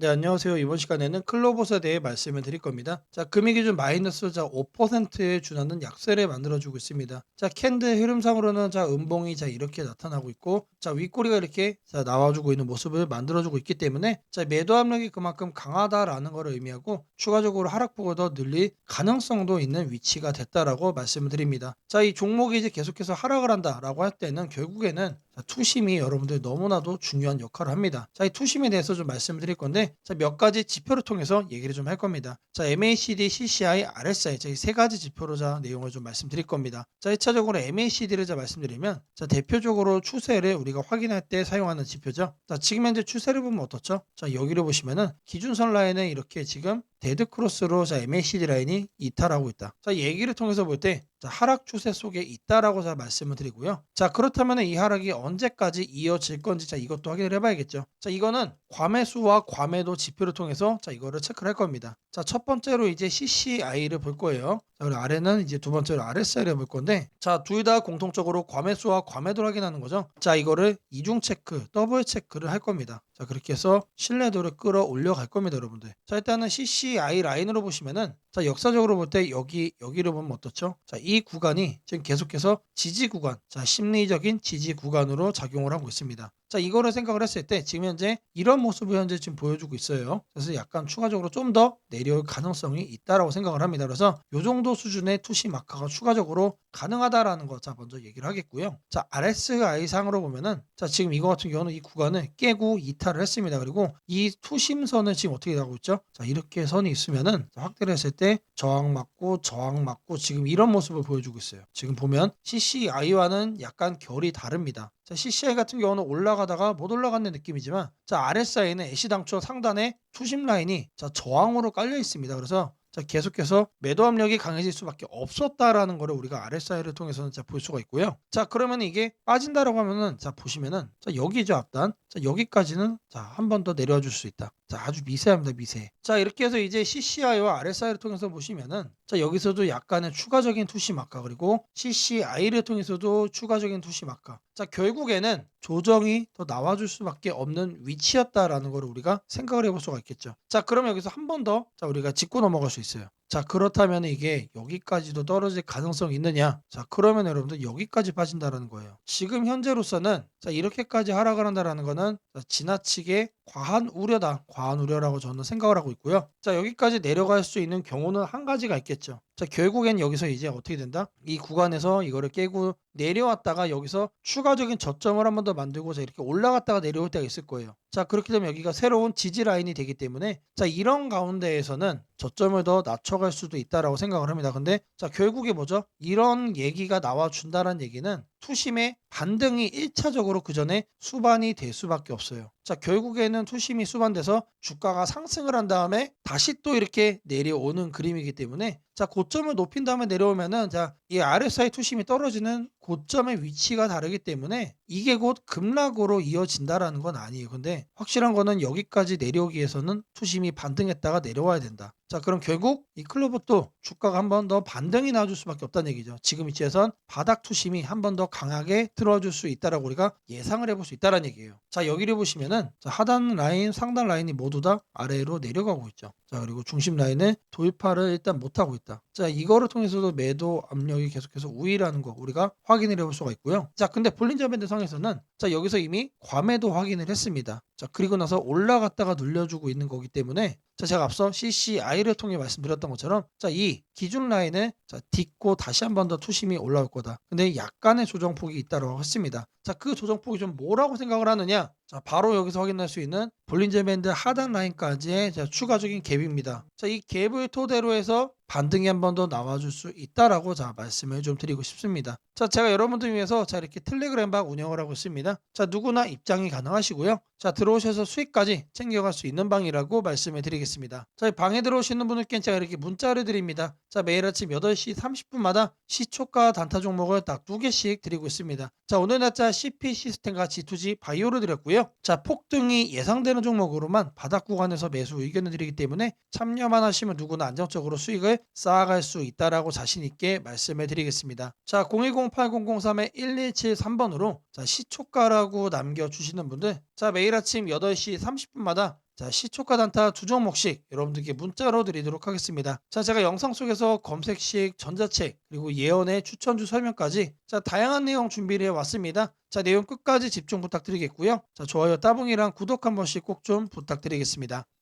네, 안녕하세요. 이번 시간에는 클로봇에 대해 말씀을 드릴 겁니다. 자, 금이 기준 마이너스 자 5%에 준하는 약세를 만들어주고 있습니다. 자, 캔드 흐름상으로는 자 음봉이 자 이렇게 나타나고 있고, 자 윗꼬리가 이렇게 자 나와주고 있는 모습을 만들어주고 있기 때문에 자 매도 압력이 그만큼 강하다라는 것을 의미하고 추가적으로 하락폭을 더 늘릴 가능성도 있는 위치가 됐다라고 말씀을 드립니다. 자, 이 종목이 이제 계속해서 하락을 한다라고 할 때는 결국에는 자, 투심이 여러분들 너무나도 중요한 역할을 합니다. 자, 이 투심에 대해서 좀 말씀을 드릴 건데, 자, 몇 가지 지표를 통해서 얘기를 좀 할 겁니다. 자, MACD, CCI, RSI, 자, 이 세 가지 지표로 자, 내용을 좀 말씀드릴 겁니다. 자, 1차적으로 MACD를 자, 말씀드리면, 자, 대표적으로 추세를 우리가 확인할 때 사용하는 지표죠. 자, 지금 현재 추세를 보면 어떻죠? 자, 여기를 보시면은 기준선 라인은 이렇게 지금 데드 크로스로 자 MACD 라인이 이탈하고 있다. 자 얘기를 통해서 볼때 자, 하락 추세 속에 있다라고 자 말씀을 드리고요. 자 그렇다면 이 하락이 언제까지 이어질 건지 자 이것도 확인을 해봐야겠죠. 자 이거는 과매수와 과매도 지표를 통해서 자 이거를 체크를 할 겁니다. 자 첫 번째로 이제 CCI를 볼 거예요. 자 그리고 아래는 이제 두 번째로 RSI를 볼 건데 자 둘 다 공통적으로 과매수와 과매도를 확인하는 거죠. 자 이거를 이중 체크, 더블 체크를 할 겁니다. 자 그렇게 해서 신뢰도를 끌어올려 갈 겁니다, 여러분들. 자 일단은 CCI 라인으로 보시면은 자 역사적으로 볼 때 여기 여기를 보면 어떻죠? 자 이 구간이 지금 계속해서 지지 구간, 자 심리적인 지지 구간으로 작용을 하고 있습니다. 자 이거를 생각을 했을 때 지금 현재 이런 모습을 현재 지금 보여주고 있어요. 그래서 약간 추가적으로 좀 더 내려올 가능성이 있다라고 생각을 합니다. 그래서 요 정도 수준의 투시 마카가 추가적으로 가능하다라는 거 자 먼저 얘기를 하겠고요. 자 RSI 상으로 보면은 자 지금 이거 같은 경우는 이 구간을 깨고 이탈을 했습니다. 그리고 이 투심선을 지금 어떻게 하고 있죠? 자 이렇게 선이 있으면은 자, 확대를 했을 때 저항 맞고 저항 맞고 지금 이런 모습을 보여주고 있어요. 지금 보면 CCI와는 약간 결이 다릅니다. 자, CCI 같은 경우는 올라가다가 못 올라가는 느낌이지만 자, RSI는 애시당초 상단에 투심 라인이 자, 저항으로 깔려 있습니다. 그래서 자, 계속해서 매도 압력이 강해질 수밖에 없었다라는 거를 우리가 RSI를 통해서는 자, 볼 수가 있고요. 자, 그러면 이게 빠진다라고 하면은 자, 보시면은 자, 여기죠, 앞단. 자, 여기까지는 자, 한 번 더 내려와 줄수 있다. 자, 아주 미세합니다, 미세. 자, 이렇게 해서 이제 CCI와 RSI를 통해서 보시면은 자, 여기서도 약간의 추가적인 투시 마카 그리고 CCI를 통해서도 추가적인 투시 마카. 자, 결국에는 조정이 더 나와줄 수밖에 없는 위치였다라는 걸 우리가 생각을 해볼 수가 있겠죠. 자, 그럼 여기서 한 번 더 자, 우리가 짚고 넘어갈 수 있어요. 자, 그렇다면 이게 여기까지도 떨어질 가능성이 있느냐? 자, 그러면 여러분들 여기까지 빠진다라는 거예요. 지금 현재로서는 자, 이렇게까지 하락을 한다라는 거는 자, 지나치게 과한 우려다. 과한 우려라고 저는 생각을 하고 있고요. 자, 여기까지 내려갈 수 있는 경우는 한 가지가 있겠죠. 자, 결국엔 여기서 이제 어떻게 된다? 이 구간에서 이거를 깨고 내려왔다가 여기서 추가적인 저점을 한 번 더 만들고 자, 이렇게 올라갔다가 내려올 때가 있을 거예요. 자, 그렇게 되면 여기가 새로운 지지 라인이 되기 때문에 자, 이런 가운데에서는 저점을 더 낮춰갈 수도 있다라고 생각을 합니다. 근데 자, 결국에 뭐죠? 이런 얘기가 나와 준다는 얘기는 투심의 반등이 1차적으로 그 전에 수반이 될 수밖에 없어요. 자, 결국에는 투심이 수반돼서 주가가 상승을 한 다음에 다시 또 이렇게 내려오는 그림이기 때문에 자, 고점을 높인 다음에 내려오면은 자, 이 RSI 투심이 떨어지는 고점의 위치가 다르기 때문에 이게 곧 급락으로 이어진다라는 건 아니에요. 근데 확실한 거는 여기까지 내려오기 위해서는 투심이 반등했다가 내려와야 된다. 자, 그럼 결국 이 클로버도 주가가 한 번 더 반등이 나와줄 수밖에 없다는 얘기죠. 지금 위치에선 바닥 투심이 한 번 더 강하게 들어줄 수 있다라고 우리가 예상을 해볼 수 있다는 얘기예요. 자, 여기를 보시면은 자, 하단 라인, 상단 라인이 모두 다 아래로 내려가고 있죠. 자, 그리고 중심 라인을 돌파를 일단 못하고 있다. 자, 이거를 통해서도 매도 압력이 계속해서 우위라는 거 우리가 확인을 해볼 수가 있고요. 자, 근데 볼린저 밴드 상에서는 자, 여기서 이미 과매도 확인을 했습니다. 자, 그리고 나서 올라갔다가 눌려주고 있는 거기 때문에 자, 제가 앞서 CCI를 통해 말씀드렸던 것처럼 자, 이 기준 라인을 자, 딛고 다시 한 번 더 투심이 올라올 거다. 근데 약간의 조정폭이 있다고 했습니다. 자, 그 조정폭이 좀 뭐라고 생각을 하느냐? 자, 바로 여기서 확인할 수 있는 볼린저 밴드 하단 라인까지의 자, 추가적인 갭입니다. 자, 이 갭을 토대로 해서 반등이 한 번 더 나와줄 수 있다라고 자 말씀을 좀 드리고 싶습니다. 자, 제가 여러분들 위해서 자 이렇게 텔레그램 방 운영을 하고 있습니다. 자, 누구나 입장이 가능하시고요. 자, 들어오셔서 수익까지 챙겨갈 수 있는 방이라고 말씀을 드리겠습니다. 자, 이 방에 들어오시는 분들께 제가 이렇게 문자를 드립니다. 자, 매일 아침 8시 30분마다 시초가 단타 종목을 딱 두 개씩 드리고 있습니다. 자, 오늘 날짜 CP 시스템과 G2G 바이오를 드렸고요. 자, 폭등이 예상되는 종목으로만 바닥 구간에서 매수 의견을 드리기 때문에 참여만 하시면 누구나 안정적으로 수익을 쌓아갈 수 있다라고 자신 있게 말씀을 드리겠습니다. 자, 010-8003-1173번으로 자, 시초가라고 남겨주시는 분들 자, 매일 아침 8시 30분마다 자 시초가 단타 두 종목씩 여러분들께 문자로 드리도록 하겠습니다. 자 제가 영상 속에서 검색식, 전자책 그리고 예언의 추천주 설명까지 자 다양한 내용 준비를 해왔습니다. 자 내용 끝까지 집중 부탁드리겠고요. 자 좋아요 따봉이랑 구독 한 번씩 꼭 좀 부탁드리겠습니다.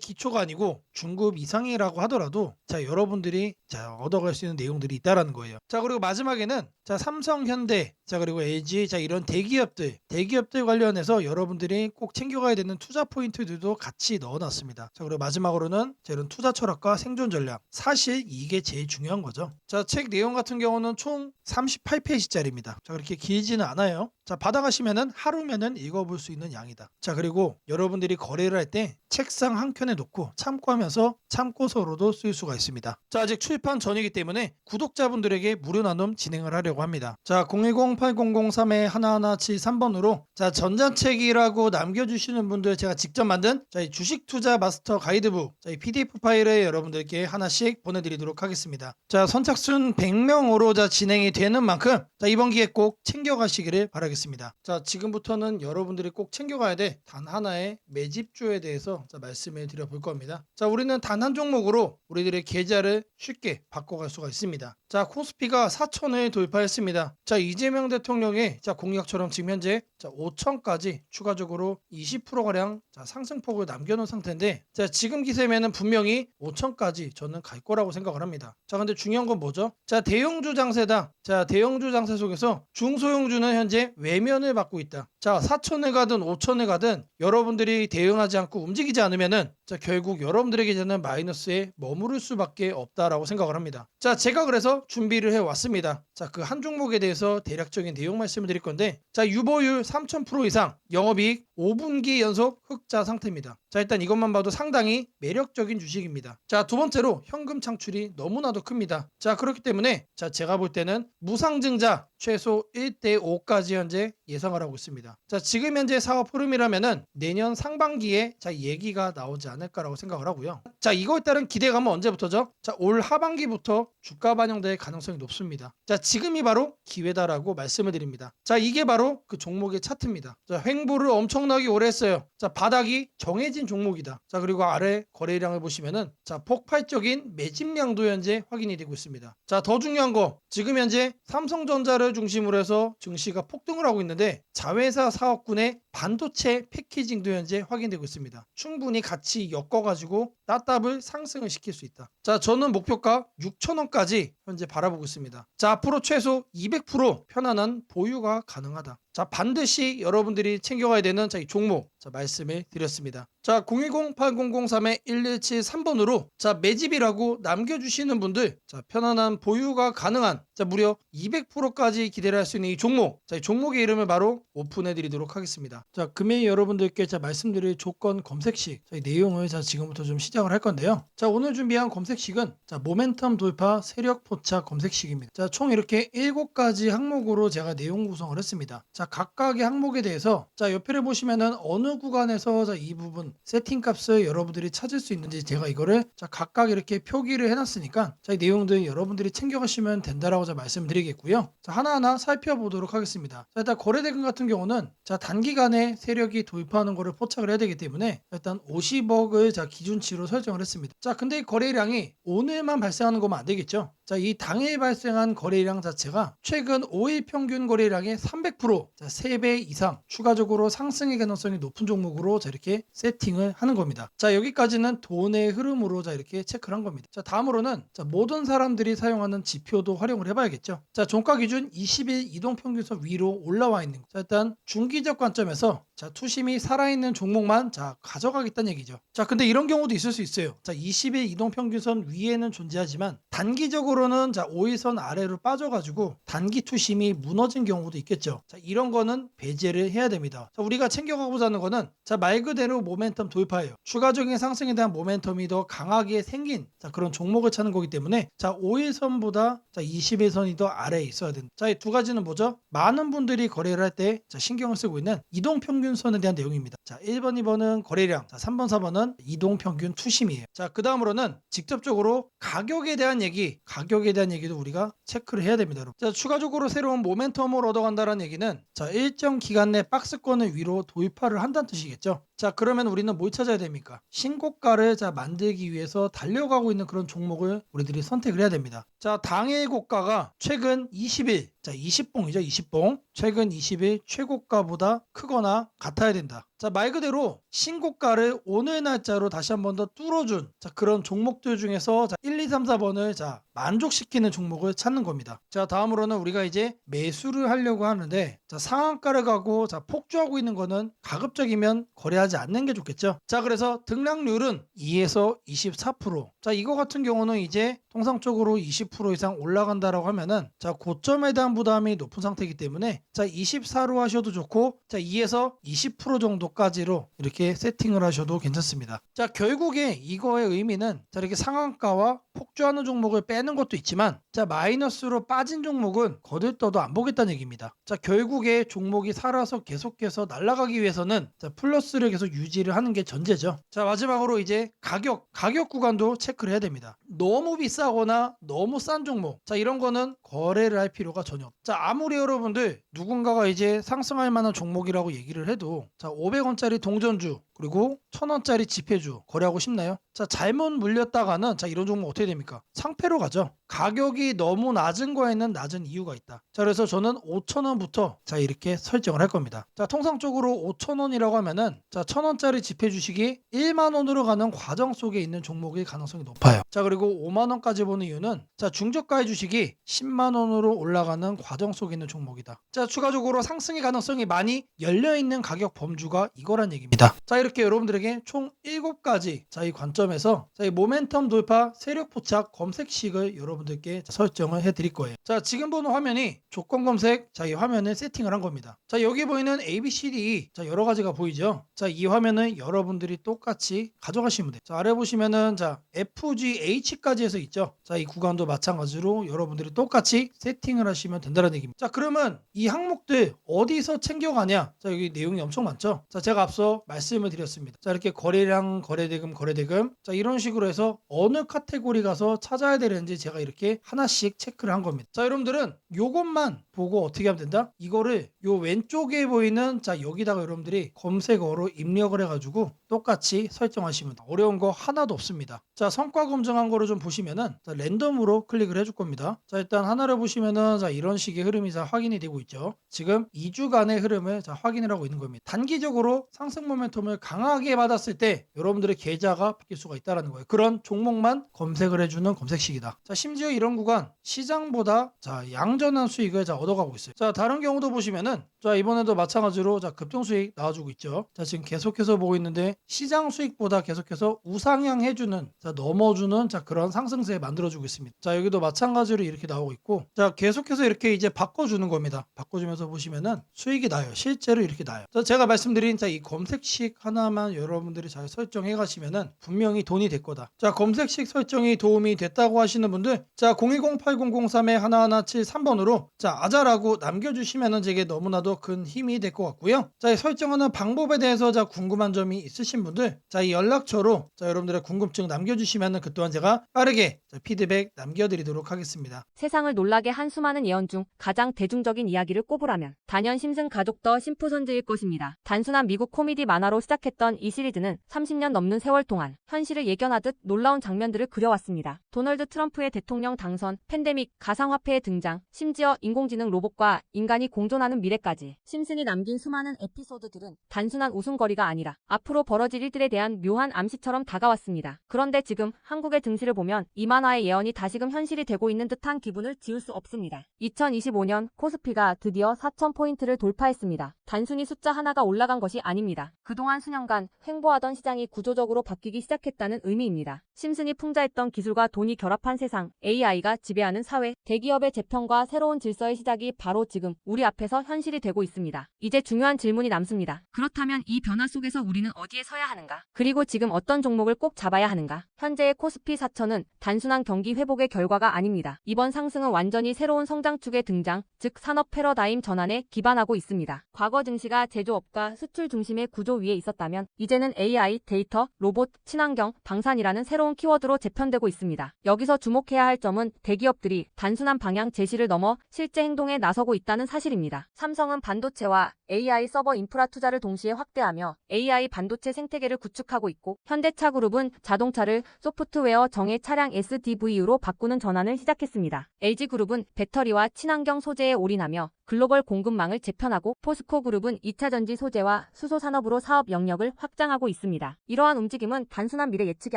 기초가 아니고 중급 이상이라고 하더라도 자 여러분들이 자 얻어갈 수 있는 내용들이 있다라는 거예요. 자 그리고 마지막에는 자 삼성, 현대, 자 그리고 LG 자 이런 대기업들 대기업들 관련해서 여러분들이 꼭 챙겨가야 되는 투자 포인트들도 같이 넣어놨습니다. 자 그리고 마지막으로는 자 이런 투자 철학과 생존 전략 사실 이게 제일 중요한 거죠. 자 책 내용 같은 경우는 총 38페이지짜리입니다. 자 그렇게 길지는 않아요. 자 받아가시면은 하루면은 읽어볼 수 있는 양이다. 자 그리고 여러분들이 거래를 할 때 책상 한 켠에 놓고 참고하면서 참고서로도 쓸 수가 있습니다. 자 아직 출판 전이기 때문에 구독자분들에게 무료 나눔 진행을 하려고 합니다. 자 010-8003-1173번으로 자 전자책이라고 남겨주시는 분들 제가 직접 만든 자, 이 주식 투자 마스터 가이드북 자, 이 PDF 파일을 여러분들께 하나씩 보내드리도록 하겠습니다. 자 선착순 100명으로 자 진행이 되는 만큼 자 이번 기회 꼭 챙겨가시기를 바라겠습니다. 자 지금부터는 여러분들이 꼭 챙겨가야 돼 단 하나의 매집주에 대해서 자, 말씀을 드 려볼 겁니다. 자 우리는 단 한 종목으로 우리들의 계좌를 쉽게 바꿔갈 수가 있습니다. 자 코스피가 4천을 돌파했습니다. 자 이재명 대통령의 자 공약처럼 지금 현재 자 5천까지 추가적으로 20% 가량 자 상승폭을 남겨놓은 상태인데 자 지금 기세면은 분명히 5천까지 저는 갈 거라고 생각을 합니다. 자 근데 중요한 건 뭐죠? 자 대형주 장세다. 자 대형주 장세 속에서 중소형주는 현재 외면을 받고 있다. 자 4천에 가든 5천에 가든 여러분들이 대응하지 않고 움직이지 않으면은 자 결국 여러분들에게 저는 마이너스에 머무를 수밖에 없다라고 생각을 합니다. 자 제가 그래서 준비를 해 왔습니다. 자 그 한 종목에 대해서 대략적인 내용 말씀을 드릴 건데 자 유보율 3,000% 이상 영업이익 5분기 연속 흑자 상태입니다. 자 일단 이것만 봐도 상당히 매력적인 주식입니다. 자 두 번째로 현금 창출이 너무나도 큽니다. 자 그렇기 때문에 자 제가 볼 때는 무상증자 최소 1대 5까지 현재 예상을 하고 있습니다. 자 지금 현재 사업 흐름이라면은 내년 상반기에 자 얘기가 나오지 않을까라고 생각을 하고요. 자 이거에 따른 기대감은 언제부터죠? 자 올 하반기부터 주가 반영될 가능성이 높습니다. 자 지금이 바로 기회다라고 말씀을 드립니다. 자 이게 바로 그 종목의 차트입니다. 자 횡보를 엄청 나게 오래 했어요. 자 바닥이 정해진 종목이다. 자 그리고 아래 거래량을 보시면은 자 폭발적인 매집량도 현재 확인이 되고 있습니다. 자 더 중요한 거 지금 현재 삼성전자를 중심으로 해서 증시가 폭등을 하고 있는데 자회사 사업군의 반도체 패키징도 현재 확인되고 있습니다. 충분히 같이 엮어가지고 따답을 상승을 시킬 수 있다. 자 저는 목표가 6천원까지 현재 바라보고 있습니다. 자 앞으로 최소 200% 편안한 보유가 가능하다. 자 반드시 여러분들이 챙겨가야 되는 자이 종목 자 말씀을 드렸습니다. 자 010-8003-1173번으로 자 매집이라고 남겨주시는 분들 자 편안한 보유가 가능한 자 무려 200%까지 기대를 할 수 있는 이 종목 자 이 종목의 이름을 바로 오픈해 드리도록 하겠습니다. 자 금일 여러분들께 자 말씀드릴 조건 검색식 자, 이 내용을 자 지금부터 좀 시작을 할 건데요. 자 오늘 준비한 검색식은 자 모멘텀 돌파 세력 포착 검색식입니다. 자 총 이렇게 7가지 항목으로 제가 내용 구성을 했습니다. 자 각각의 항목에 대해서 자 옆에를 보시면은 어느 구간에서 자 이 부분 세팅 값을 여러분들이 찾을 수 있는지 제가 이거를 자 각각 이렇게 표기를 해놨으니까 자 이 내용들 여러분들이 챙겨가시면 된다라고 자 말씀드리겠고요. 자 하나하나 살펴보도록 하겠습니다. 자 일단 거래대금 같은 경우는 자 단기간에 세력이 돌파하는 거를 포착을 해야 되기 때문에 일단 50억을 자 기준치로 설정을 했습니다. 자 근데 이 거래량이 오늘만 발생하는 거면 안 되겠죠. 자 이 당일 발생한 거래량 자체가 최근 5일 평균 거래량의 300%자 3배 이상 추가적으로 상승의 가능성이 높은 종목으로 자 이렇게 세팅을 하는 겁니다. 자 여기까지는 돈의 흐름으로 자 이렇게 체크를 한 겁니다. 자 다음으로는 자 모든 사람들이 사용하는 지표도 활용을 해봐야겠죠. 자 종가 기준 20일 이동 평균선 위로 올라와 있는 거. 자 일단 중기적 관점에서 자 투심이 살아있는 종목만 자 가져가겠다는 얘기죠. 자 근데 이런 경우도 있을 수 있어요. 자 20일 이동 평균선 위에는 존재하지만 단기적으로 는 자 5일선 아래로 빠져가지고 단기 투심이 무너진 경우도 있겠죠. 자 이런 거는 배제를 해야 됩니다. 자 우리가 챙겨가고자 하는 거는 자 말 그대로 모멘텀 돌파예요. 추가적인 상승에 대한 모멘텀이 더 강하게 생긴 자 그런 종목을 찾는 거기 때문에 자 5일선보다 자 21선이 더 아래에 있어야 된다. 자 이 두 가지는 뭐죠? 많은 분들이 거래를 할때 신경을 쓰고 있는 이동 평균선에 대한 내용입니다. 자 1번, 2번은 거래량, 자 3번, 4번은 이동 평균 투심이에요. 자그 다음으로는 직접적으로 가격에 대한 얘기, 가격 에 대한 얘기도 우리가 체크를 해야 됩니다. 여러분. 자 추가적으로 새로운 모멘텀을 얻어간다는 얘기는 자 일정 기간 내 박스권을 위로 돌파를 한다는 뜻이겠죠. 자 그러면 우리는 뭘 찾아야 됩니까? 신고가를 자 만들기 위해서 달려가고 있는 그런 종목을 우리들이 선택을 해야 됩니다. 자 당일 고가가 최근 20일 자 20봉이죠 20봉 최근 20일 최고가보다 크거나 같아야 된다. 자 말 그대로 신고가를 오늘 날짜로 다시 한 번 더 뚫어준 자 그런 종목들 중에서 자 1, 2, 3, 4번을 자 만족시키는 종목을 찾는 겁니다. 자 다음으로는 우리가 이제 매수를 하려고 하는데 자 상한가를 가고 자 폭주하고 있는 거는 가급적이면 거래하지 않는 게 좋겠죠. 자 그래서 등락률은 2에서 24%. 자 이거 같은 경우는 이제 통상적으로 20% 이상 올라간다라고 하면은 자 고점에 대한 부담이 높은 상태이기 때문에 자 24로 하셔도 좋고 자 2에서 20% 정도까지로 이렇게 세팅을 하셔도 괜찮습니다. 자 결국에 이거의 의미는 자 이렇게 상한가와 폭주하는 종목을 빼는 것도 있지만 자 마이너스로 빠진 종목은 거들떠도 안 보겠다는 얘기입니다. 자 결국에 종목이 살아서 계속해서 날아가기 위해서는 자 플러스를 계속 유지를 하는 게 전제죠. 자 마지막으로 이제 가격 가격 구간도 체크를 해야 됩니다. 너무 비싸거나 너무 싼 종목 자 이런 거는 거래를 할 필요가 전혀 없. 자 아무리 여러분들 누군가가 이제 상승할 만한 종목이라고 얘기를 해도 자 500원짜리 동전주 그리고 1000원짜리 지폐주 거래하고 싶나요? 자 잘못 물렸다가는 자 이런 종목 어떻게 됩니까? 상패로 가죠. 가격이 너무 낮은 거에는 낮은 이유가 있다. 자 그래서 저는 5,000원부터 자 이렇게 설정을 할 겁니다. 자 통상적으로 5,000원이라고 하면은 자 1,000원짜리 지폐 주식이 1만 원으로 가는 과정 속에 있는 종목일 가능성이 높아요. 자 그리고 5만 원까지 보는 이유는 자 중저가의 주식이 10만 원으로 올라가는 과정 속에 있는 종목이다. 자 추가적으로 상승의 가능성이 많이 열려 있는 가격 범주가 이거란 얘기입니다. 자 이렇게 여러분들에게 총 7가지 자이 관점에서 자이 모멘텀 돌파 세력 포착 검색식을 여러분들께 설정을 해 드릴 거예요. 자 지금 보는 화면이 조건 검색 자이 화면을 세팅을 한 겁니다. 자 여기 보이는 A, B, C, D 자 여러 가지가 보이죠. 자 이 화면은 여러분들이 똑같이 가져가시면 돼요. 자 아래 보시면은 자 F, G, H까지 해서 있죠. 자 이 구간도 마찬가지로 여러분들이 똑같이 세팅을 하시면 된다는 얘기입니다. 자 그러면 이 항목들 어디서 챙겨가냐? 자 여기 내용이 엄청 많죠. 자 제가 앞서 말씀을 드렸 습니다. 자 이렇게 거래량, 거래대금, 거래대금 자 이런 식으로 해서 어느 카테고리 가서 찾아야 되는지 제가 이렇게 하나씩 체크를 한 겁니다. 자 여러분들은 요것만 보고 어떻게 하면 된다? 이거를 요 왼쪽에 보이는 자 여기다가 여러분들이 검색어로 입력을 해가지고 똑같이 설정하시면. 어려운 거 하나도 없습니다. 자 성과 검증한 거를 좀 보시면은 자, 랜덤으로 클릭을 해줄 겁니다. 자 일단 하나를 보시면은 자 이런 식의 흐름이 자 확인이 되고 있죠. 지금 2주간의 흐름을 자 확인을 하고 있는 겁니다. 단기적으로 상승 모멘텀을 강하게 받았을 때 여러분들의 계좌가 바뀔 수가 있다라는 거예요. 그런 종목만 검색을 해주는 검색식이다. 자 심지어 이런 구간 시장보다 자 양전한 수익을 자 얻어가고 있어요. 자 다른 경우도 보시면은 자 이번에도 마찬가지로 자 급등 수익 나와주고 있죠. 자 지금 계속해서 보고 있는데 시장 수익보다 계속해서 우상향 해주는 자 넘어주는 자 그런 상승세 만들어주고 있습니다. 자 여기도 마찬가지로 이렇게 나오고 있고 자 계속해서 이렇게 이제 바꿔주는 겁니다. 바꿔주면서 보시면은 수익이 나요. 실제로 이렇게 나요. 자 제가 말씀드린 자 이 검색식 하나만 여러분들이 잘 설정해 가시면은 분명히 돈이 될 거다. 자 검색식 설정이 도움이 됐다고 하시는 분들 자 010-8003에 하나하나 73번으로 자 아자라고 남겨주시면은 제게 너무나도 큰 힘이 될 것 같고요. 자 이 설정하는 방법에 대해서 자 궁금한 점이 있으신 분들 자 이 연락처로 자 여러분들의 궁금증 남겨주시면은 그 또한 제가 빠르게 자, 피드백 남겨드리도록 하겠습니다. 세상을 놀라게 한 수많은 예언 중 가장 대중적인 이야기를 꼽으라면 단연 심슨 가족 더 심프선즈일 것입니다. 단순한 미국 코미디 만화로 시작했던 이 시리즈는 30년 넘는 세월 동안 현실을 예견하듯 놀라운 장면들을 그려왔습니다. 도널드 트럼프의 대통령 당선, 팬데믹, 가상화폐의 등장, 심지어 인공지능 로봇과 인간이 공존하는 미래까지 때까지 심슨이 남긴 수많은 에피소드들은 단순한 웃음거리가 아니라 앞으로 벌어질 일들에 대한 묘한 암시처럼 다가왔습니다. 그런데 지금 한국의 등실을 보면 이 만화의 예언이 다시금 현실이 되고 있는 듯한 기분을 지울 수 없습니다. 2025년 코스피가 드디어 4,000포인트를 돌파했습니다. 단순히 숫자 하나가 올라간 것이 아닙니다. 그동안 수년간 횡보하던 시장이 구조적으로 바뀌기 시작했다는 의미입니다. 심슨이 풍자했던 기술과 돈이 결합한 세상, AI가 지배하는 사회, 대기업의 재편과 새로운 질서의 시작이 바로 지금 우리 앞에서 현실이 되고 있습니다. 이제 중요한 질문이 남습니다. 그렇다면 이 변화 속에서 우리는 어디에 서야 하는가? 그리고 지금 어떤 종목을 꼭 잡아야 하는가? 현재의 코스피 4천은 단순한 경기 회복의 결과가 아닙니다. 이번 상승은 완전히 새로운 성장축의 등장, 즉 산업 패러다임 전환에 기반하고 있습니다. 과거 증시가 제조업과 수출 중심의 구조 위에 있었다면 이제는 AI, 데이터, 로봇, 친환경, 방산이라는 새로운 키워드로 재편되고 있습니다. 여기서 주목해야 할 점은 대기업들이 단순한 방향 제시를 넘어 실제 행동에 나서고 있다는 사실입니다. 삼성은 반도체와 AI 서버 인프라 투자를 동시에 확대하며 AI 반도체 생태계를 구축하고 있고 현대차 그룹은 자동차를 소프트웨어 정예 차량 SDV으로 바꾸는 전환을 시작했습니다. LG그룹은 배터리와 친환경 소재에 올인하며 글로벌 공급망을 재편하고 포스코 그룹은 2차 전지 소재와 수소 산업으로 사업 영역을 확장하고 있습니다. 이러한 움직임은 단순한 미래 예측이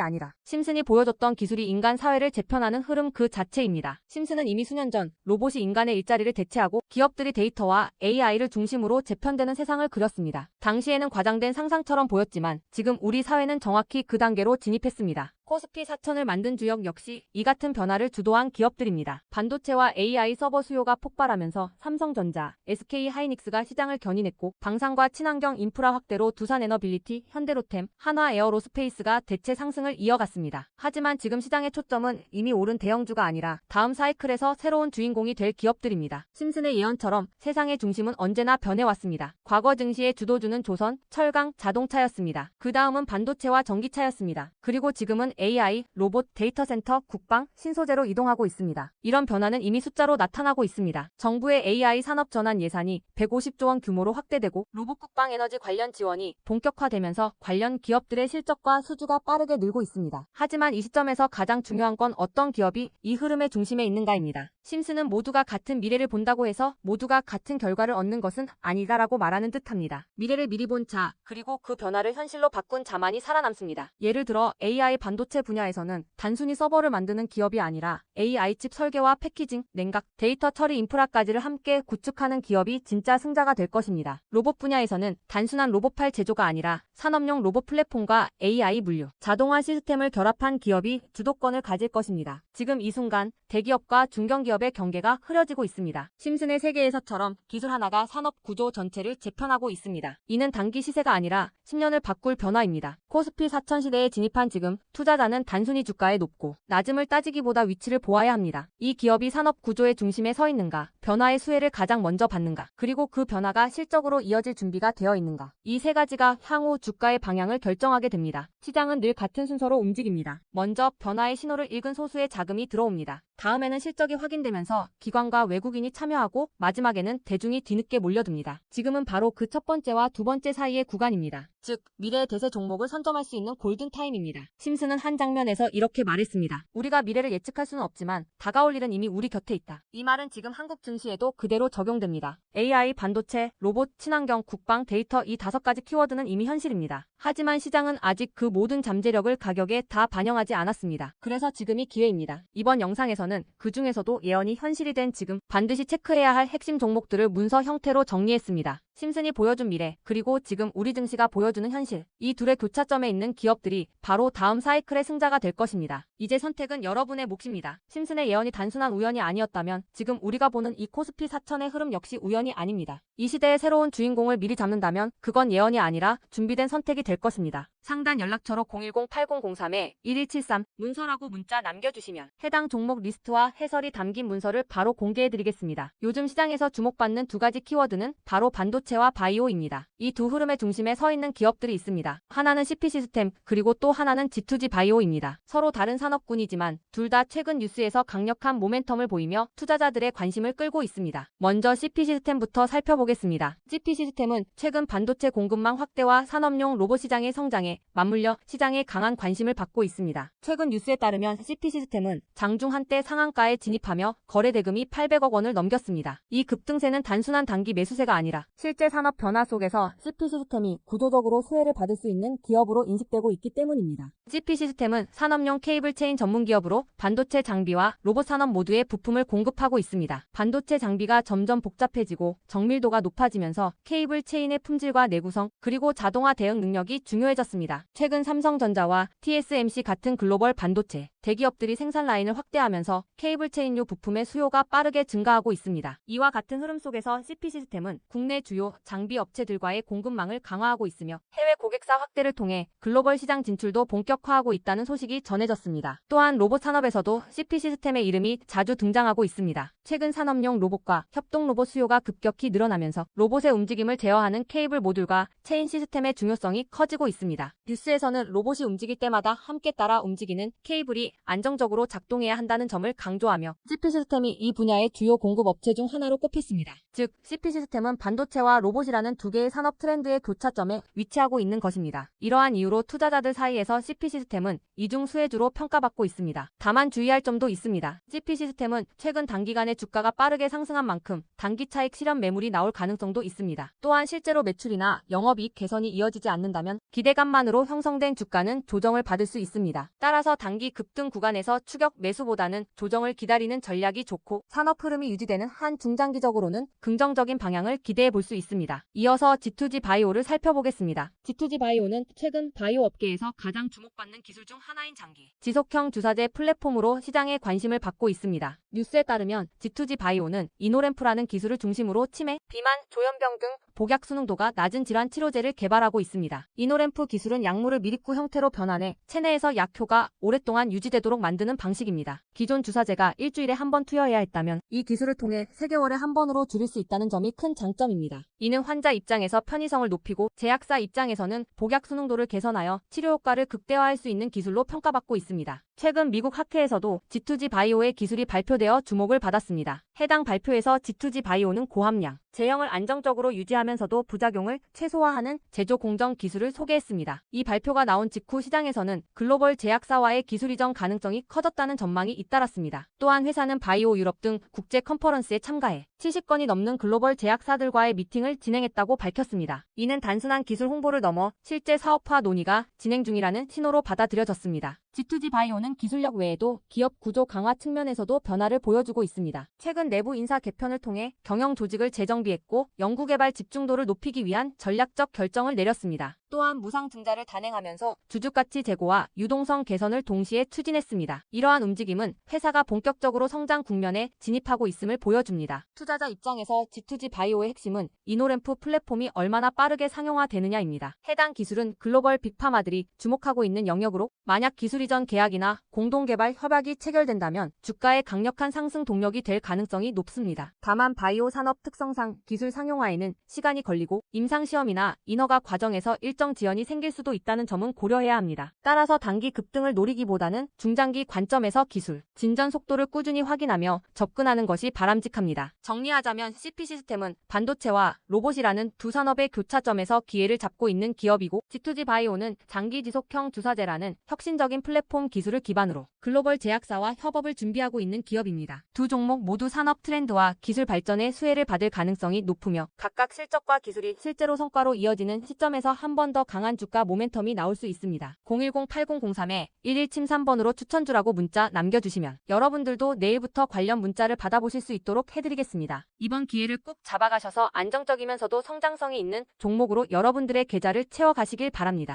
아니라 심슨이 보여줬던 기술이 인간 사회를 재편하는 흐름 그 자체입니다. 심슨은 이미 수년 전 로봇이 인간의 일자리를 대체하고 기업들이 데이터와 AI 를 중심으로 재편되는 세상을 그렸습니다. 당시에는 과장된 상상처럼 보였지만 지금 우리 사회는 정확히 그 단계로 진입했습니다. 코스피 4천을 만든 주역 역시 이 같은 변화를 주도한 기업들입니다. 반도체와 AI 서버 수요가 폭발하면서 삼성전자, SK 하이닉스가 시장을 견인했고 방산과 친환경 인프라 확대로 두산에너빌리티, 현대로템, 한화 에어로스페이스가 대체 상승을 이어갔습니다. 하지만 지금 시장의 초점은 이미 오른 대형주가 아니라 다음 사이클에서 새로운 주인공이 될 기업들입니다. 심슨의 예언처럼 세상의 중심은 언제나 변해왔습니다. 과거 증시의 주도주는 조선, 철강, 자동차였습니다. 그 다음은 반도체와 전기차였습니다. 그리고 지금은 AI, 로봇, 데이터 센터, 국방, 신소재로 이동하고 있습니다. 이런 변화는 이미 숫자로 나타나고 있습니다. 정부의 AI 산업 전환 예산이 150조 원 규모로 확대되고 로봇 국방 에너지 관련 지원이 본격화되면서 관련 기업들의 실적과 수주가 빠르게 늘고 있습니다. 하지만 이 시점에서 가장 중요한 건 어떤 기업이 이 흐름의 중심에 있는가입니다. 심슨은 모두가 같은 미래를 본다고 해서 모두가 같은 결과를 얻는 것은 아니다라고 말하는 듯합니다. 미래를 미리 본 자, 그리고 그 변화를 현실로 바꾼 자만이 살아남습니다. 예를 들어 AI 반도체 분야에서는 단순히 서버를 만드는 기업이 아니라 AI 칩 설계와 패키징, 냉각, 데이터 처리 인프라까지를 함께 구축하는 기업이 진짜 승자가 될 것입니다. 로봇 분야에서는 단순한 로봇팔 제조가 아니라 산업용 로봇 플랫폼과 AI 물류, 자동화 시스템을 결합한 기업이 주도권을 가질 것입니다. 지금 이 순간 대기업과 중견기업의 경계가 흐려지고 있습니다. 심슨의 세계에서처럼 기술 하나가 산업 구조 전체를 재편하고 있습니다. 이는 단기 시세가 아니라 10년을 바꿀 변화입니다. 코스피 4천 시대에 진입한 지금 투자 자는 단순히 주가에 높고 낮음을 따지기보다 위치를 보아야 합니다. 이 기업이 산업 구조의 중심에 서 있는가, 변화의 수혜를 가장 먼저 받는가, 그리고 그 변화가 실적으로 이어질 준비가 되어 있는가. 이 세 가지가 향후 주가의 방향을 결정하게 됩니다. 시장은 늘 같은 순서로 움직입니다. 먼저 변화의 신호를 읽은 소수의 자금이 들어옵니다. 다음에는 실적이 확인되면서 기관과 외국인이 참여하고 마지막에는 대중이 뒤늦게 몰려듭니다. 지금은 바로 그 첫 번째와 두 번째 사이의 구간입니다. 즉, 미래의 대세 종목을 선점할 수 있는 골든타임입니다. 심슨은 한 장면에서 이렇게 말했습니다. 우리가 미래를 예측할 수는 없지만 다가올 일은 이미 우리 곁에 있다. 이 말은 지금 한국 증시에도 그대로 적용됩니다. AI, 반도체, 로봇, 친환경, 국방, 데이터 이 다섯 가지 키워드는 이미 현실입니다. 하지만 시장은 아직 그 모든 잠재력을 가격에 다 반영하지 않았습니다. 그래서 지금이 기회입니다. 이번 영상에서 는 그 중에서도 예언이 현실이 된 지금 반드시 체크해야 할 핵심 종목들을 문서 형태로 정리했습니다. 심슨이 보여준 미래, 그리고 지금 우리 증시가 보여주는 현실. 이 둘의 교차점에 있는 기업들이 바로 다음 사이클의 승자가 될 것입니다. 이제 선택은 여러분의 몫입니다. 심슨의 예언이 단순한 우연이 아니었다면 지금 우리가 보는 이 코스피 4천의 흐름 역시 우연이 아닙니다. 이 시대의 새로운 주인공을 미리 잡는다면 그건 예언이 아니라 준비된 선택이 될 것입니다. 상단 연락처로 010-8003-1173 문서라고 문자 남겨주시면 해당 종목 리스트와 해설이 담긴 문서를 바로 공개해드리겠습니다. 요즘 시장에서 주목받는 두 가지 키워드는 바로 반도체 반도체와 바이오입니다. 이 두 흐름의 중심에 서 있는 기업들이 있습니다. 하나는 CP 시스템, 그리고 또 하나는 G2G 바이오입니다. 서로 다른 산업군이지만 둘 다 최근 뉴스에서 강력한 모멘텀을 보이며 투자자들의 관심을 끌고 있습니다. 먼저 CP 시스템부터 살펴보겠습니다. CP 시스템은 최근 반도체 공급망 확대와 산업용 로봇 시장의 성장에 맞물려 시장에 강한 관심을 받고 있습니다. 최근 뉴스에 따르면 CP 시스템은 장중 한때 상한가에 진입하며 거래 대금이 800억 원을 넘겼습니다. 이 급등세는 단순한 단기 매수세가 아니라 실제 산업 변화 속에서 CP 시스템이 구조적으로 수혜를 받을 수 있는 기업으로 인식되고 있기 때문입니다. CP 시스템은 산업용 케이블 체인 전문 기업으로 반도체 장비와 로봇 산업 모두의 부품을 공급하고 있습니다. 반도체 장비가 점점 복잡해지고 정밀도가 높아지면서 케이블 체인의 품질과 내구성 그리고 자동화 대응 능력이 중요해졌습니다. 최근 삼성전자와 TSMC 같은 글로벌 반도체 대기업들이 생산 라인을 확대하면서 케이블 체인류 부품의 수요가 빠르게 증가하고 있습니다. 이와 같은 흐름 속에서 CP 시스템은 국내 주요 장비 업체들과의 공급망을 강화하고 있으며 해외 고객사 확대를 통해 글로벌 시장 진출도 본격화하고 있다는 소식이 전해졌습니다. 또한 로봇 산업에서도 CP 시스템의 이름이 자주 등장하고 있습니다. 최근 산업용 로봇과 협동 로봇 수요가 급격히 늘어나면서 로봇의 움직임을 제어하는 케이블 모듈과 체인 시스템의 중요성이 커지고 있습니다. 뉴스에서는 로봇이 움직일 때마다 함께 따라 움직이는 케이블이 안정적으로 작동해야 한다는 점을 강조하며 CP 시스템이 이 분야의 주요 공급 업체 중 하나로 꼽혔습니다. 즉, CP 시스템은 반도체와 로봇이라는 두 개의 산업 트렌드의 교차점에 위치하고 있는 것입니다. 이러한 이유로 투자자들 사이에서 CP 시스템은 이중 수혜주로 평가받고 있습니다. 다만 주의할 점도 있습니다. CP 시스템은 최근 단기간에 주가가 빠르게 상승한 만큼 단기 차익 실현 매물이 나올 가능성도 있습니다. 또한 실제로 매출이나 영업이익 개선이 이어지지 않는다면 기대감만으로 형성된 주가는 조정을 받을 수 있습니다. 따라서 단기 급등 구간에서 추격 매수보다는 조정을 기다리는 전략이 좋고 산업 흐름이 유지되는 한 중장기적으로는 긍정적인 방향을 기대해 볼 수 있습니다. 이어서 G2G 바이오를 살펴보겠습니다. G2G 바이오는 최근 바이오 업계에서 가장 주목받는 기술 중 하나인 장기, 지속형 주사제 플랫폼으로 시장에 관심을 받고 있습니다. 뉴스에 따르면 G2G 바이오는 이노램프라는 기술을 중심으로 치매, 비만, 조현병 등 복약 수능도가 낮은 질환 치료제를 개발하고 있습니다. 이노램프 기술은 약물을 미립구 형태로 변환해 체내에서 약효가 오랫동안 유지 되도록 만드는 방식입니다. 기존 주사제가 일주일에 한 번 투여해야 했다면 이 기술을 통해 3개월에 한 번으로 줄일 수 있다는 점이 큰 장점입니다. 이는 환자 입장에서 편의성을 높이고 제약사 입장에서는 복약 수능도를 개선하여 치료 효과를 극대화할 수 있는 기술로 평가받고 있습니다. 최근 미국 학회에서도 G2G 바이오의 기술이 발표되어 주목을 받았습니다. 해당 발표에서 G2G 바이오는 고함량, 제형을 안정적으로 유지하면서도 부작용을 최소화하는 제조 공정 기술을 소개했습니다. 이 발표가 나온 직후 시장에서는 글로벌 제약사와의 기술 이전 가능성이 커졌다는 전망이 잇따랐습니다. 또한 회사는 바이오 유럽 등 국제 컨퍼런스에 참가해 70건이 넘는 글로벌 제약사들과의 미팅을 진행했다고 밝혔습니다. 이는 단순한 기술 홍보를 넘어 실제 사업화 논의가 진행 중이라는 신호로 받아들여졌습니다. G2G 바이오는 기술력 외에도 기업 구조 강화 측면에서도 변화를 보여주고 있습니다. 최근 내부 인사 개편을 통해 경영 조직을 재정비했고 연구개발 집중도를 높이기 위한 전략적 결정을 내렸습니다. 또한 무상 증자를 단행하면서 주주가치 제고와 유동성 개선을 동시에 추진했습니다. 이러한 움직임은 회사가 본격적으로 성장 국면에 진입하고 있음을 보여줍니다. 투자 자 입장에서 G2G 바이오의 핵심은 이노램프 플랫폼이 얼마나 빠르게 상용화되느냐입니다. 해당 기술은 글로벌 빅파마들이 주목하고 있는 영역으로 만약 기술 이전 계약이나 공동개발 협약이 체결된다면 주가의 강력한 상승 동력이 될 가능성이 높습니다. 다만 바이오 산업 특성상 기술 상용화에는 시간이 걸리고 임상시험이나 인허가 과정에서 일정 지연이 생길 수도 있다는 점은 고려해야 합니다. 따라서 단기 급등을 노리기보다는 중장기 관점에서 기술, 진전 속도를 꾸준히 확인하며 접근하는 것이 바람직합니다. 정리하자면 CP 시스템은 반도체와 로봇이라는 두 산업의 교차점에서 기회를 잡고 있는 기업이고 G2G 바이오는 장기 지속형 주사제라는 혁신적인 플랫폼 기술을 기반으로 글로벌 제약사와 협업을 준비하고 있는 기업입니다. 두 종목 모두 산업 트렌드와 기술 발전의 수혜를 받을 가능성이 높으며 각각 실적과 기술이 실제로 성과로 이어지는 시점에서 한 번 더 강한 주가 모멘텀이 나올 수 있습니다. 010-8003-1173번으로 추천주라고 문자 남겨주시면 여러분들도 내일부터 관련 문자를 받아보실 수 있도록 해드리겠 습니다. 이번 기회를 꼭 잡아가셔서 안정적이면서도 성장성이 있는 종목으로 여러분들의 계좌를 채워가시길 바랍니다.